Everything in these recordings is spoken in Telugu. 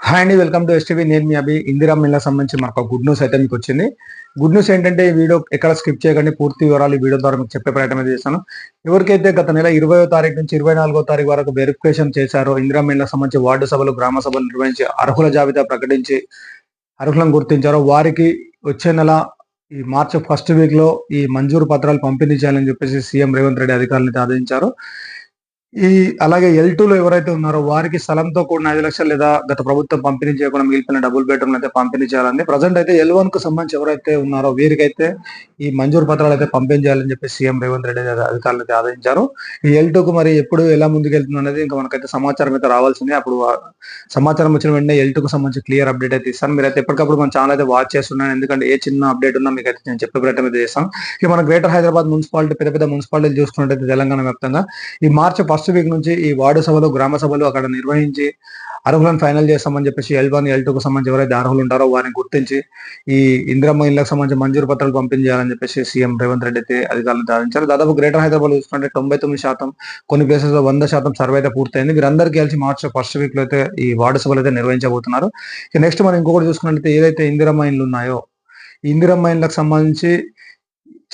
హాయ్ అండి వెల్కమ్ టు ఎస్టీవీ నేను మీ అభి. ఇందిరా మిల్లా సంబంధించి మనకు గుడ్ న్యూస్ అయితే మీకు వచ్చింది. గుడ్ న్యూస్ ఏంటంటే ఈ వీడియో ఎక్కడ స్కిప్ చేయకండి. పూర్తి వివరాలు ఈ వీడియో ద్వారా మీకు చెప్పే ప్రయత్నం చేశాను ఎవరికైతే గత నెల ఇరవయో తారీఖు నుంచి ఇరవై నాలుగో తారీఖు వరకు వెరిఫికేషన్ చేశారో ఇందిరా మిల్లా సంబంధించి వార్డు సభలు గ్రామ సభలు నిర్వహించి అర్హుల జాబితా ప్రకటించి అర్హులను గుర్తించారో వారికి వచ్చే నెల ఈ మార్చ్ ఫస్ట్ వీక్లో ఈ మంజూరు పత్రాలు పంపిణీ చేయాలని చెప్పేసి సీఎం రేవంత్ రెడ్డి అధికారులను ఆదేశించారు. ఈ అలాగే ఎల్లో ఎవరైతే ఉన్నారో వారికి స్థలంతో కూడిన ఐదు లక్షలు లేదా గత ప్రభుత్వం పంపిణీ చేయకుండా మిగిలిపోయిన డబుల్ బెడ్రూమ్ అయితే పంపిణీ చేయాలని ప్రజెంట్ అయితే ఎల్ వన్కు సంబంధించి ఎవరైతే ఉన్నారో వీరికైతే ఈ మంజూరు పత్రాలు అయితే పంపించాలని చెప్పి సీఎం రేవంత్ రెడ్డి అధికారులు అయితే ఆదేశించారు. ఈ ఎల్కు మరి ఎప్పుడు ఎలా ముందుకెళ్తుంది అనేది ఇంకా మనకైతే సమాచారం అయితే రావాల్సింది. అప్పుడు సమాచారం వచ్చిన వెంటనే ఎల్కు సంబంధించి క్లియర్ అప్డేట్ అయితే ఇస్తాను. మీరైతే ఎప్పటికప్పుడు మన ఛానల్ అయితే వాచ్ చేస్తున్నాను. ఎందుకంటే ఏ చిన్న అప్డేట్ ఉన్నా మీకు అయితే నేను చెప్పే ప్రయత్నం అయితే చేస్తాను. ఇక మన గ్రేటర్ హైదరాబాద్ మున్సిపాలిటీ పెద్ద పెద్ద మున్సిపాలిటీలు చూసుకున్నట్టయితే తెలంగాణ వ్యాప్తంగా ఈ మార్చి ఫస్ట్ వీక్ నుంచి ఈ వార్డు సభలు గ్రామ సభలు అక్కడ నిర్వహించి అర్హులను ఫైనల్ చేస్తామని చెప్పేసి ఎల్ వన్ ఎల్ టూకు సంబంధించి ఎవరైతే అర్హులు ఉంటారో వారిని గుర్తించి ఈ ఇందిరమ్మ ఇళ్ళకు సంబంధించి మంజూరు పత్రాలు పంపించాలని చెప్పేసి సీఎం రేవంత్ రెడ్డి అయితే అధికారులు సాధించారు దాదాపు గ్రేటర్ హైదరాబాద్ చూసుకుంటే తొంభై తొమ్మిది శాతం కొన్ని ప్లేసెస్లో వంద శాతం సర్వే అయితే పూర్తయింది. వీరందరికీ కలిసి మార్చ్ ఫస్ట్ వీక్లో అయితే ఈ వార్డు సభలు అయితే నిర్వహించబోతున్నారు. నెక్స్ట్ మనం ఇంకొకటి చూసుకున్నట్లయితే ఏదైతే ఇందిరమ్మ ఇండ్లు ఉన్నాయో ఈ ఇందిరమ్మ ఇండ్లకు సంబంధించి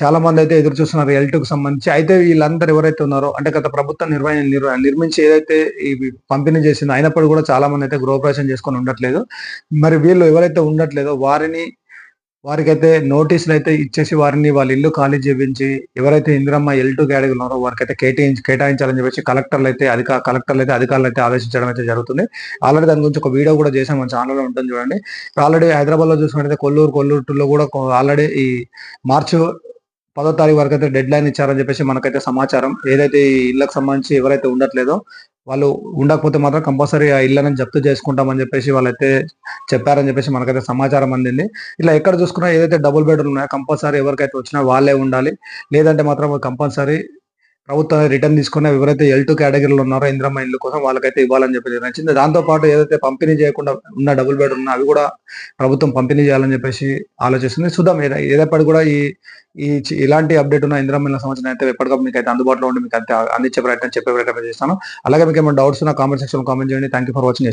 చాలా మంది అయితే ఎదురు చూస్తున్నారు ఎల్ సంబంధించి. అయితే వీళ్ళందరూ ఎవరైతే ఉన్నారో అంటే గత ప్రభుత్వం నిర్వహణ నిర్మించి ఏదైతే ఈ పంపిణీ చేసిందో అయినప్పుడు కూడా చాలా మంది అయితే గృహప్రవేశం చేసుకొని ఉండట్లేదు. మరి వీళ్ళు ఎవరైతే ఉండట్లేదో వారిని వారికైతే నోటీసులు అయితే ఇచ్చేసి వారిని వాళ్ళ ఇల్లు ఖాళీ చేయించి ఎవరైతే ఇందిరమ్మ ఎల్ టూ కేటగిరీ ఉన్నారో వారికైతే కేటాయించి కేటాయించాలని చెప్పేసి కలెక్టర్లు అయితే అధిక కలెక్టర్లు అయితే అధికారులు అయితే ఆదేశించడం అయితే జరుగుతుంది. ఆల్రెడీ దాని గురించి ఒక వీడియో కూడా చేసాం మన ఛానల్లో ఉంటుంది చూడండి. ఆల్రెడీ హైదరాబాద్లో చూసుకుంటే కొల్లూరు కొల్లూరు టూలో కూడా ఆల్రెడీ ఈ మార్చి పదో తారీఖు వరకు అయితే డెడ్ లైన్ ఇచ్చారని చెప్పేసి మనకైతే సమాచారం. ఏదైతే ఈ ఇళ్ళకు సంబంధించి ఎవరైతే ఉండట్లేదో వాళ్ళు ఉండకపోతే మాత్రం కంపల్సరీ ఆ ఇళ్ళని జప్తు చేసుకుంటామని చెప్పేసి వాళ్ళైతే చెప్పారని చెప్పేసి మనకైతే సమాచారం అందింది. ఇలా ఎక్కడ చూసుకున్నా ఏదైతే డబుల్ బెడ్రూమ్ ఉన్నాయో కంపల్సరీ ఎవరికైతే వచ్చినా వాళ్ళే ఉండాలి. లేదంటే మాత్రం కంపల్సరీ ప్రభుత్వం రిటర్న్ తీసుకున్న ఎవరైతే ఎల్ టూ కేటగిరీలో ఉన్నారో ఇంద్రమ్మ ఇండ్ల కోసం వాళ్ళకైతే ఇవ్వాలని చెప్పి నచ్చింది. దాంతో పాటు ఏదైతే పంపిణీ చేయకుండా ఉన్న డబుల్ బెడ్ ఉన్నా అవి కూడా ప్రభుత్వం పంపిణీ చేయాలని చెప్పేసి ఆలోచిస్తుంది. చూద్దాం ఏద- ఏదప్పటి కూడా ఈ ఈ ఇలాంటి అప్డేట్ ఉన్న ఇంద్రమ్మ ఇళ్ళ సంబంధించిన అయితే ఎప్పటికప్పుడు మీకు అయితే అందుబాటులో ఉండి మీకు అయితే అందించే ప్రయత్నం చెప్పే ప్రయత్నం చేస్తాను. అలాగే మీకు ఏమైనా డౌట్స్ ఉన్న కామెంట్ సెక్షన్ కామెంట్ చేయండి. Thank you for watching